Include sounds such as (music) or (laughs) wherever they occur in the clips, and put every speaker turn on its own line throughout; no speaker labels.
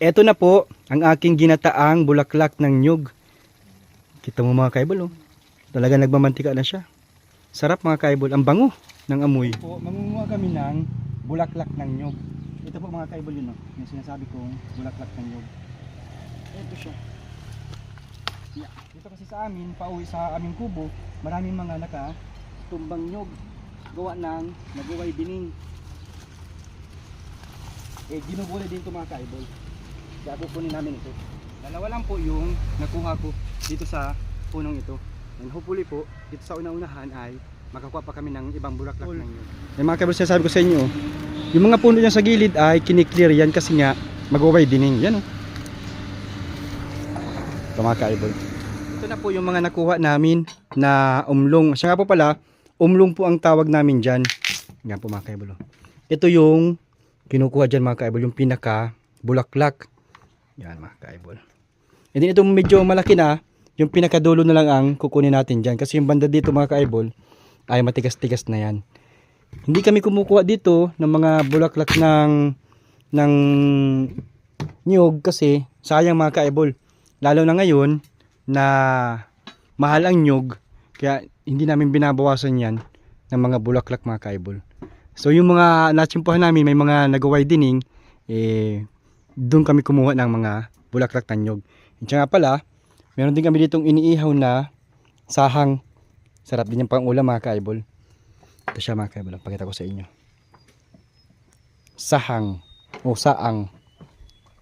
Eto na po ang aking ginataang bulaklak ng nyug. Kita mo mga kaibol oh. Talaga nagmamantika na siya. Sarap mga kaibol. Ang bango ng amoy. Po, mangunguha kami ng bulaklak ng nyug. Ito po mga kaibol yun oh. Yung sinasabi kong bulaklak ng nyug. Ito siya. Yeah. Dito kasi sa amin, pauwi sa aming kubo, maraming mga naka tumbang nyog gawa ng nagaway dining eh ginugulay din ito mga kaibol kaya kukunin namin ito. Dalawa lang po yung nakuha ko dito sa punong ito. And hopefully po dito sa una-unahan ay makakuha pa kami ng ibang bulaklak ng yun yung mga kaibol sinasabi ko sa inyo yung mga puno dyan sa gilid ay kiniklear yan kasi nga magaway dining yan o ito mga kaibol ito na po yung mga nakuha namin na umlong. Siya nga po pala umlong po ang tawag namin dyan. Yan po mga kaibol oh. ito yung kinukuha dyan mga kaibol yung pinaka bulaklak yan mga kaibol and then itong medyo malaki na yung pinakadulo na lang ang kukunin natin dyan. Kasi yung banda dito mga kaibol ay matigas-tigas na yan. Hindi kami kumukuha dito ng mga bulaklak ng ng nyog kasi sayang mga kaibol lalo na ngayon na mahal ang nyog kaya hindi namin binabawasan yan ng mga bulaklak mga kaibol So yung mga natsimpuhan namin, may mga nagaway dining, eh, doon kami kumuha ng mga bulaklak tanyog. At nga pala, meron din kami ditong iniihaw na sahang. Sarap din yung pang ulam mga kaibol. Ito siya mga kaibol, pakita ko sa inyo. Sahang. O saang.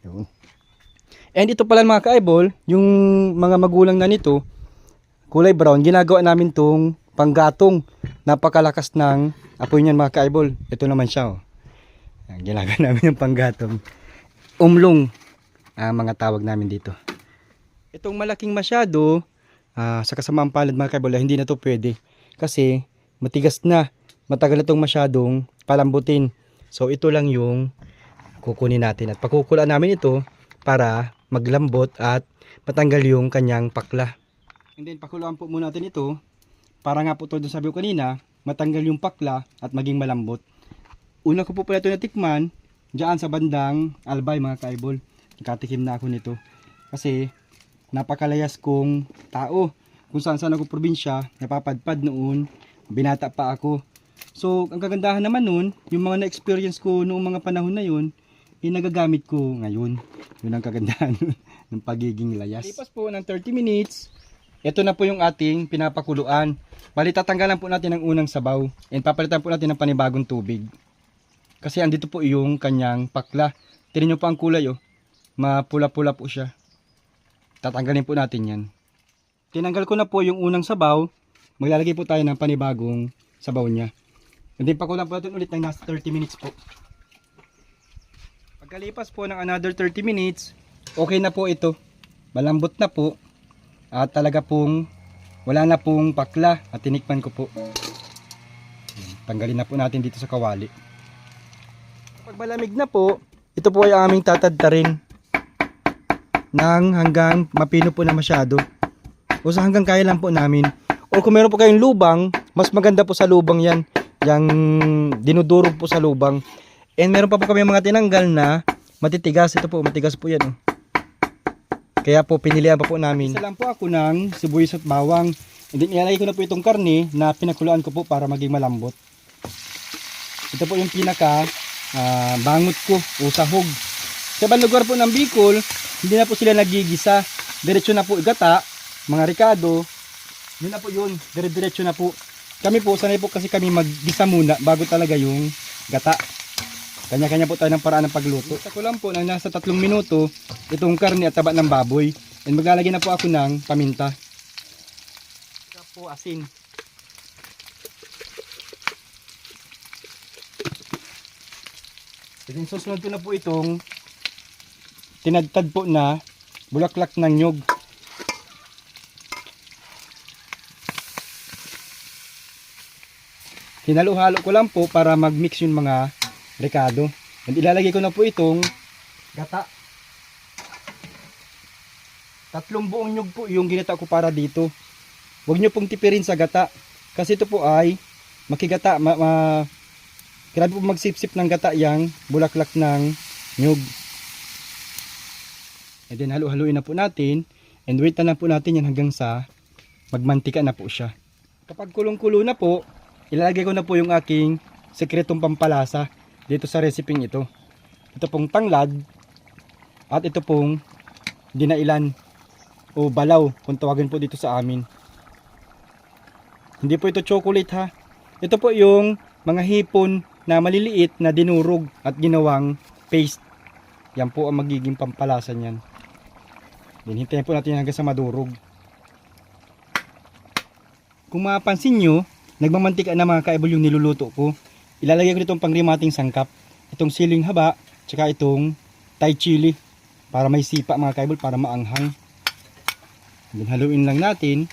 Yun. And ito pala mga kaibol, yung mga magulang na nito, kulay brown, ginagawa namin tong panggatong. Napakalakas ng apoy niyan mga kaibol. Ito naman siya oh. Ginagawa (laughs) namin yung panggatong. Umlong ang mga tawag namin dito. Itong malaking masyado, ah, sa kasamaang palad mga kaibol, ah, hindi na to pwede. Kasi matigas na. Matagal na itong masyadong palambutin. So ito lang yung kukunin natin. At pakukulaan namin ito para maglambot at matanggal yung kanyang pakla. And then pakuluan po muna natin ito para nga po to doon sabi ko kanina, matanggal yung pakla at maging malambot. Una ko po pala ito natikman diyan sa bandang Albay mga kaibol. Nakatikim na ako nito. Kasi napakalayas kong tao. Kung saan saan ako probinsya, napapadpad noon, binata pa ako. So, ang kagandahan naman noon, yung mga na-experience ko noong mga panahon na yun, eh, nagagamit ko ngayon. Yun ang kagandahan (laughs) ng pagiging layas. Lipas po ng 30 minutes, ito na po yung ating pinapakuluan. Bali, tatanggalan po natin ang unang sabaw and papalitan po natin ng panibagong tubig. Kasi andito po yung kanyang pakla. Tignan nyo po ang kulay oh. Mapula-pula po siya. Tatanggalin po natin yan. Tinanggal ko na po yung unang sabaw. Maglalagay po tayo ng panibagong sabaw niya. And then pakulan po natin ulit ng nasa 30 minutes po. Pagkalipas po ng another 30 minutes, okay na po ito. Malambot na po. At talaga pong wala na pong pakla at tinikman ko po. Tanggalin na po natin dito sa kawali. Pag malamig na po, ito po ay aming tatadtarin ng hanggang mapino po na masyado. O sa hanggang kaya lang po namin. O kung meron po kayong lubang, mas maganda po sa lubang yan. Yang dinudurog po sa lubang. And meron pa po kami mga tinanggal na matitigas. Ito po, matigas po yan. Oh. Kaya po pinilihan pa po namin. Isa lang po ako ng sibuyas at bawang. And then ilalagay ko na po itong karne na pinakuluan ko po para maging malambot. Ito po yung pinaka ah, bangot ko o sahog. Sa ibang lugar po ng Bicol, hindi na po sila nagigisa. Diretso na po igata, mga ricado. Yun na po yun, dire-diretso na po. Kami po, sanay po kasi kami maggisa muna bago talaga yung gata. Kanya-kanya po tayo ng paraan ng pagluto. Sa ko lang po, nang nasa tatlong minuto, itong karne at taba ng baboy. And maglalagay na po ako ng paminta. Saka po asin. Then susunod ko na po itong tinadtad po na bulaklak ng nyog. Hinalo-halo ko lang po para mag-mix yung mga rekado. And ilalagay ko na po itong gata. Tatlong buong nyug po yung ginata ko para dito. Huwag nyo pong tipirin sa gata. Kasi ito po ay makigata. Ma, ma, grabe po magsipsip ng gata yang bulaklak ng nyug. And then halo-haluin na po natin. And wait na lang po natin yan hanggang sa magmantika na po siya. Kapag kulong-kulo na po, ilalagay ko na po yung aking sekretong pampalasa dito sa reseping ito. Ito pong tanglad at ito pong dinailan o balaw kung tawagin po dito sa amin. Hindi po ito chocolate ha. Ito po yung mga hipon na maliliit na dinurog at ginawang paste. Yan po ang magiging pampalasa niyan. Hintayin po natin hanggang sa madurog. Kung mapapansin nyo, nagmamantika na mga kaibol yung niluluto ko. Ilalagay ko itong pangrimating sangkap. Itong siling haba, tsaka itong Thai chili. Para may sipa mga kaibol, para maanghang. Then haluin lang natin.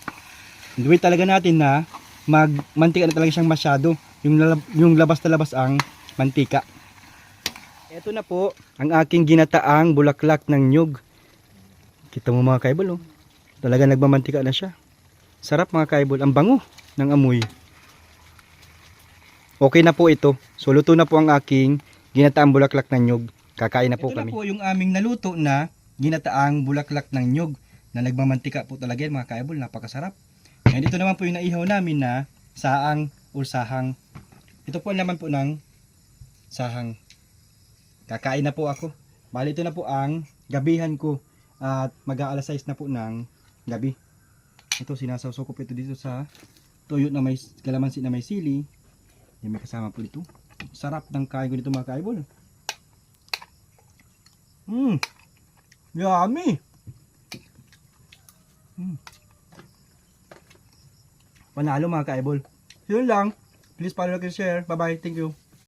Wait talaga natin na magmantika na talaga siyang masyado. Yung, yung labas na labas ang mantika. Ito na po ang aking ginataang bulaklak ng nyug. Kita mo mga kaibol oh. Talaga nagmamantika na siya. Sarap mga kaibol. Ang bango ng amoy. Okay na po ito. So luto na po ang aking ginataang bulaklak ng nyug. Kakain na po
Ito na
kami.
po yung aming naluto na ginataang bulaklak ng nyog na nagmamantika po talaga yan mga kaibol. Napakasarap. And ito naman po yung naihaw namin na saang or sahang. Ito po ang laman po ng sahang. Kakain na po ako. Bali ito na po ang gabihan ko at mag-aalas 6 na po ng gabi. Ito sinasawsaw ko po ito dito sa tuyo na may kalamansi na may sili. Yan may kasama po dito. Sarap ng kain ko dito mga kaibol. Mmm. Yummy. Mm. Panalo mga kaibol. Yun lang. Please follow, like, and share. Bye-bye. Thank you.